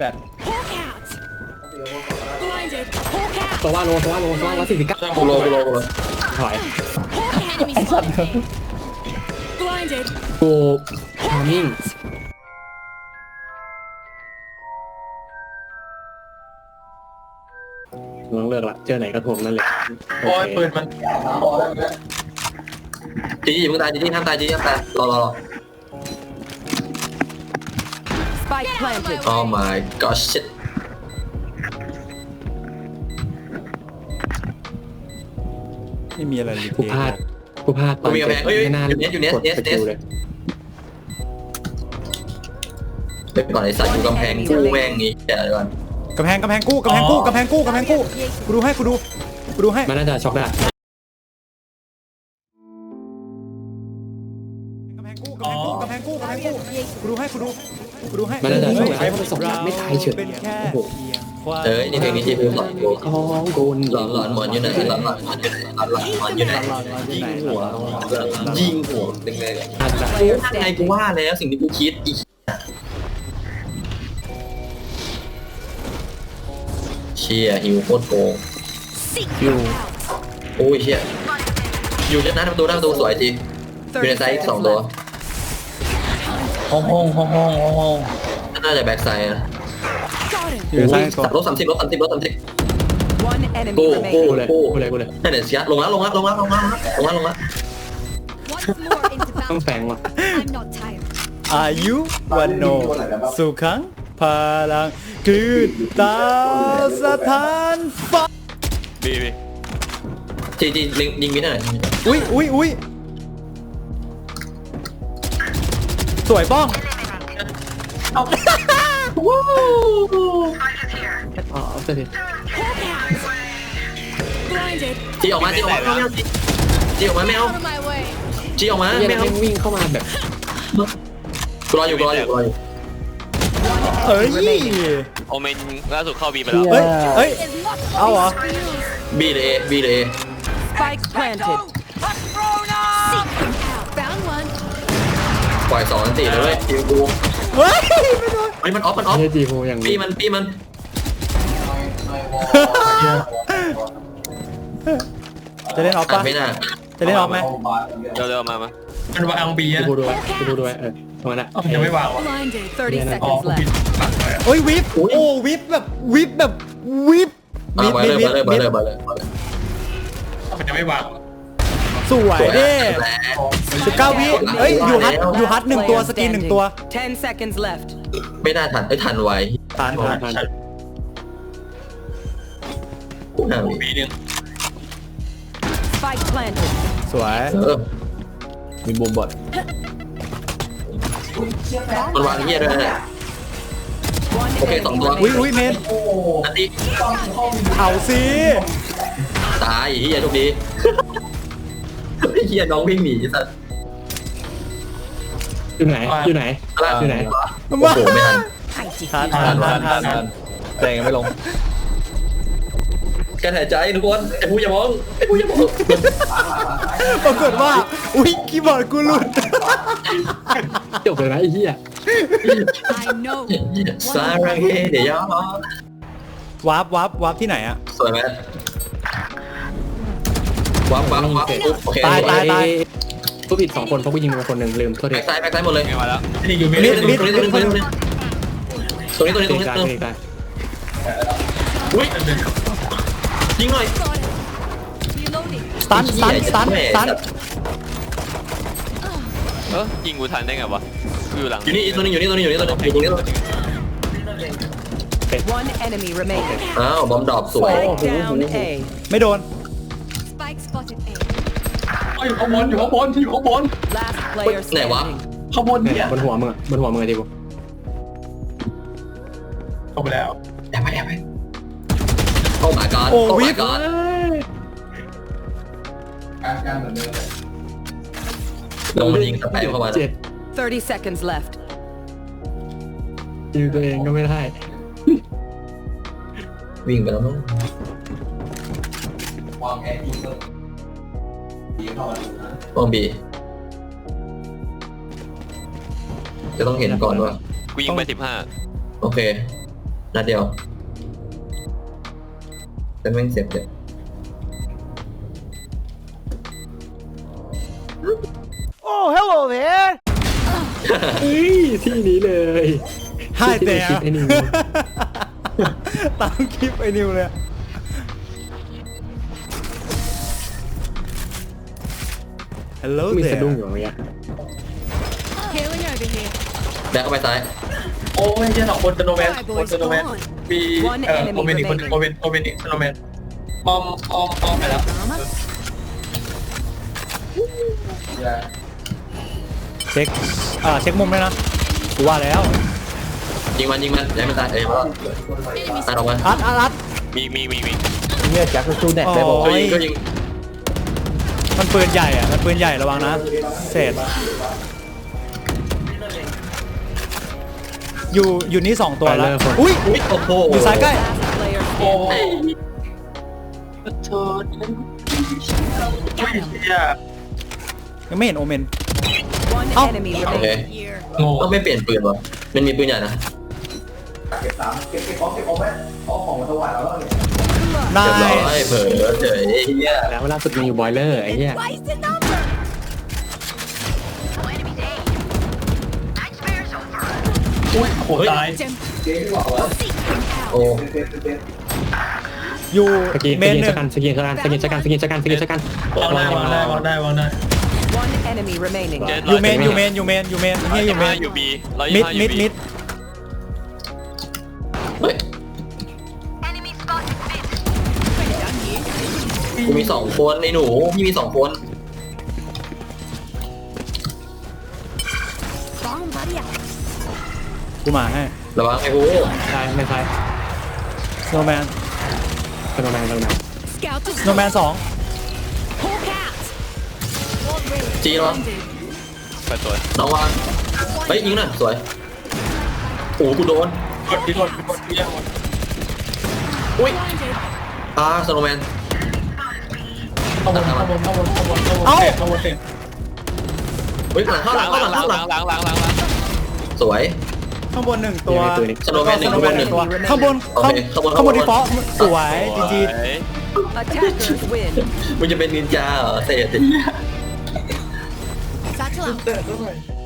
แปด Hawk out! Blinded! Hawk out! ตัวว่าโลตัวว่าโลตัวว่าร้อยสี่สิบเก้าช่างกูโลกูโลกูโลถอย Hawk enemy spotted A. Blinded! กูทามิ่งต้องเลิกละ เจอไหนก็ทวงนั่นแหละโอ้ยเคปืนมันจีจีมึงตายจีจีห้ามตายจีจีห้ามตายรอรอรอ Spike planted. Oh my god shit ไม่มีอะไรเลยกูพลาดกูพลาดตอนกูมีกำแพงเฮ้ยไม่น่าอยู่เนสอยู่เนสกดเนสสกิลเนสเลยเดี๋ยวก่อนไอ้สัตว์อยู่กำแพงกูแม่งงี้แกเดี๋ยวก่อนกำแพงกำแพงกู้กำแพงกู้กำแพงกู้กำแพงกู้กูดูให้กูดูกูดูให้มันน่าจะช็อกได้กำแพงกู้กำแพงกู้กำแพงกู้กำแพงกู้กูดูให้กูดูกู ดูให้มันน่าจะช็อกได้เฮ้ยเพราะมันส่งนัดไม่ตายเฉยเป็นแค่โอ้โหเพียงความเอ้ยนี่เพลงนี้ที่กูหลอนกูของโกนหลอนหลอนหมอนอยู่ไหนหลอนหลอนหมอนอยู่ไหนหลอนหลอนหมอนอยู่ไหนยิงหัวยิงหัวตึงเลยอาจจะ Player ไงกู standing. ว่าแล้วสิ่งที่กูคิดอีเชี่ยหิวโคตรโกง Seek อยู่โอ้ยเชี่ยอยู่จะหน้าประตูหน้าประตูสวยจริงอยู่ในไซส์อีกสองตัว ห้องห้องห้องห้องห้องน่าจะแบ็กไซด์นะ Got him! อยู่ในซ้ายตัวลบสามสิบลบสามสิบลบสามสิบ One enemy กูกู remaining. กูเลยกูกูเลยกูเลยนั่นเดี๋ยวเสียลงแล้วลงแล้วลงแล้วลงแล้วลงแล้วลงแล้ว Once more into ต้อง battle. แฝงว่ะ I'm not tired. อายุวันโนสุขังพลังคือตาสถานฟ้าบีบีจีจียิงยิงมิดหน่อยอุ้ยอุ้ยอุ้ย สวยบ้องอ๋อเอาเสร็จ Hawk out! Blinded! จีออกมาจีออกมาไม่เอาจีจีออกมาไม่เอา Out of my way! จีออกมาเฮียไม่แม่เอางวิ่งเข้ามาแบบกูรออยู่กูรออยู่กูรออยู่เอ้ยโอเมนล่าสุดเข้าบีไปแล้วเฮ้ยเฮ้ย Is not เอาเหรอ for you! บีเลยบีเลย Spike planted. ปล่อยสองอันตีเลยเว้ยทีมกูเฮ้ยเฮ้ยมันออฟมันออฟเฮียจีโฟอย่างปีนี้มันปีมันจะเล่นออฟอัดปะไม่น่าจะเล่นออฟไหมเร็วๆมามามันวางบีกูอะดูด้วยกูดูด้วยเออตรงนั้นอะเอ้ายังไม่วางวะ Blinded! 30อ๋อ seconds กูผิด left. ปักเลยอะโอ้ยวิปโอ้วิปแบบวิปแบบวิปเอาไปเลยไปเลยไปเลยไปเลยมันยังไม่วางวะ สวยเด้สิบเก้าวิเอ้ยอยู่ฮัทอยู่ฮัทหนึ่งตัว Player สกินหนึ่งตัว standing. 10 seconds left. ไม่น่าทันไอ้ทันไว้ทานทานทันกูน่าบีหนึ่ง Spike planted. สวย เออมีบูมบอดมันวางเงี้ยด้วยนะ One Okay, enemy สองตัว อุ้ย remaining. อุ้ยเมนอันนี้เอาสิตายเฮียโชคดีไอ้ เฮียน้องวิ่งหนีสัตว์อยู่ไหนอยู่ไหนอยู่ไหนโอ้โหไม่ทันทานทานทานทานทานแต่ยังไม่ลงแกหายใจทุกคนไอ้ผู้อย่ามองไอ้ผู้อย่ามองปรากฏว่าอุ้ยคีย์บอร์ดกูหลุดจบเลยนะไอ้เหี้ย I know! สารังเฮเดี๋ยววาร์ปวาร์ปวาร์ปที่ไหนอะสวยไหม วับวับวับโอเคตายตายตายผู้ผิดสองคนเพราะกูยิงไปคนหนึ่งลืมโทษทีแบ็กซ้ายแบ็กซ้ายหมดเลยไงมาแล้วนี่อยู่ไม่ตรงได้นี้ตรงนี้ตรงนี้ตรงนี้ตรงนี้ตรงนี้ตรงนี้ตรงนี้กลางตรงนี้กลางอุ้ยยิงหน่อย Got it! Reloading! สตันสตันสตันสตันเออยิงกูทันได้ไงวะกูอยู่หลังอยู่นี่ตัวนึงอยู่นี่ตัวนึงอยู่นี่ตัวนึงอยู่ตรงนี้ตัวนึง One enemy remaining. อ้าวบอมดรอปสวย Spike down A. ไม่โดน Spike spotted A. อยู่ข้างบนอยู่ข้างบนอยู่ข้างบน Last player ไหนวะ standing. ข้างบนเนี่เนี่ยยบนหัวมึงอะบนหัวมึงอะดิกูเข้าไปแล้ว แอบไปแอบไปโอ้ my god โอ้ my วิป god ลงมายิงสแปมเข้ามาเจ็ด30 seconds left. ยิงตัวเองก็ไม่ได้วิ่งไปแล้วมั้งวาง บีจะต้องเห็นก่อนว่ากูยิงไปสิบห้าโอเคนัดเดียวเป็นแม่งเสียบเลยเฮ้ยที่นี้เลยให้แต่ที่ในคลิปไอ้นี่ ตามคลิปไอ้นิวเลย Hello มี there สะดุ้งอยู่เมื่อกี้ Healing over here. แบกเข้าไปซ้าย โอ้ยเจ้าสองคนสโนว์แมนคนสโนว์แมนมีเอ่อโอเมนอีกคนโอเมนโอเมนอีกสโนว์แมนอ้อมอ้อมอ้อมไปแล้วเช็คอ่าเช็คมุมด้วยนะกูว่าแล้วยิงมันยิงมันอย่าให้มันตายเอ้ยมันตายออกมาอัดอัดอัดมีมีมีมีเนี่ยแจ็คสู้แดกโอ้ได้บอกช่วยยิงช่วยยิง มันปืนใหญ่อะมันปืนใหญ่ระวังนะเศษอยู่อยู่นี่สองตัวแล้วอุ้ยอุ้ยโอ้โหอยู่ซ้ายใกล้ Last player โอ้ standing. ยโทษไม่เชี่ยยังไม่เห็นโอเมน One Oh. enemy โอเค remaining. โง่ต้องไม่เปลี่ยนปืนวะมันมีปืนใหญ่นะ ได้เรียบร้อยเผลอเฉยไอ้เหี้ยแล้วล่าสุดมีอยู่บอยเลอร์ไอ้เหี้ย Twice the number. อุ้ยโหตาย โอ้อยู่สกินเมสนกินหสนึ่งกันสกินสกันสกินสกันสกินสกันสกินสกันวางได้วางได้วางได้วางได้ One enemy remaining. เจ็ดอยู่เมนอยู่เมนอยู่เมนอยู่เมนเนี่ยอยู่เมนอยู่บีร้อยมิยี่ดห้าอมิยู่ดบีมิด กูมีสองคนไอ้หนูพี่มีสองคน Bomb buddy out. กูมาให้ระวังไอ้หูใช่ไม่ใช่โนแมนสโนว์แมนสโนว์แมน Scout to โนแมนสอง Hawk out. Already จีระวัง blinded. ไปตัวน้องวางเฮ้ยยิงหน่อยสวยโอ้โหกูโดนกดที่กดกดที่ยังอุ้ย Blinded. อ่าสโนว์แมน ข้างบนข้างบนข้างบนข้างบนข้างบนเอ้าเตะข้างบนเตะเฮ้ยหลังเข้าหล้าลังงล้าเข้างหลังล้าเข้างหลังล้างล้างล้างล้างล้างสวย ข้างบนหนึ่งตัวสโนว์แมนหนึ่งสโนว์แมนหนึ่งตัวข้างบนโอเคข้างบน ข้างบนข้างบนดีฟอลต์สวยจีจีสวย Attackers win. มึงจะเป็นนินจาเหรอเศษ Satchel out.